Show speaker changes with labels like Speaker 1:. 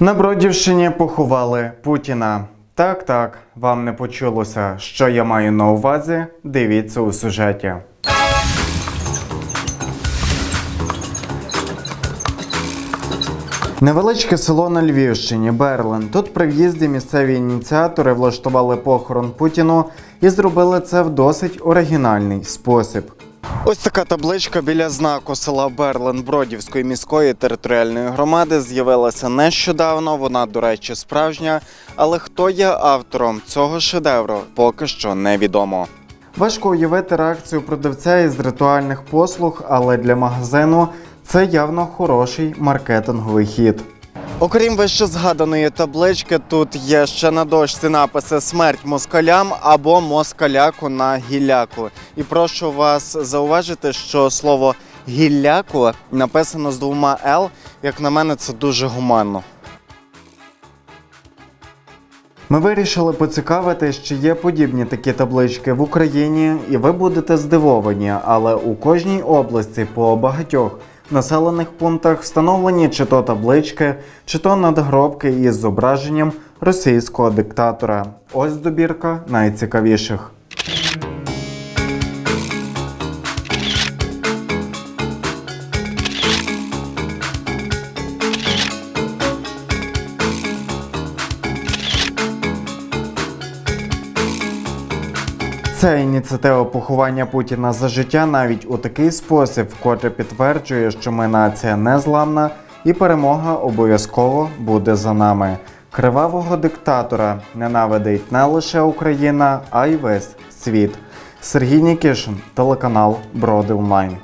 Speaker 1: На Бродівщині поховали Путіна. Так, так, вам не почулося, що я маю на увазі. Дивіться у сюжеті. Невеличке село на Львівщині, Берлин. Тут при в'їзді місцеві ініціатори влаштували похорон Путіну і зробили це в досить оригінальний спосіб. Ось така табличка біля знаку села Берлин Бродівської міської територіальної громади з'явилася нещодавно. Вона, до речі, справжня. Але хто є автором цього шедевру, поки що невідомо. Важко уявити реакцію продавця із ритуальних послуг, але для магазину це явно хороший маркетинговий хід. Окрім вище згаданої таблички, тут є ще на дошці написи Смерть москалям або москаляку на гілляку. І прошу вас зауважити, що слово гілляку написано з двома Л. Як на мене, це дуже гуманно. Ми вирішили поцікавити, чи є подібні такі таблички в Україні, і ви будете здивовані, але у кожній області по багатьох населених пунктах встановлені чи то таблички, чи то надгробки із зображенням російського диктатора. Ось добірка найцікавіших. Ця ініціатива поховання Путіна за життя навіть у такий спосіб, вкотре підтверджує, що ми нація незламна і перемога обов'язково буде за нами. Кривавого диктатора ненавидить не лише Україна, а й весь світ. Сергій Нікішин, телеканал Броди Онлайн.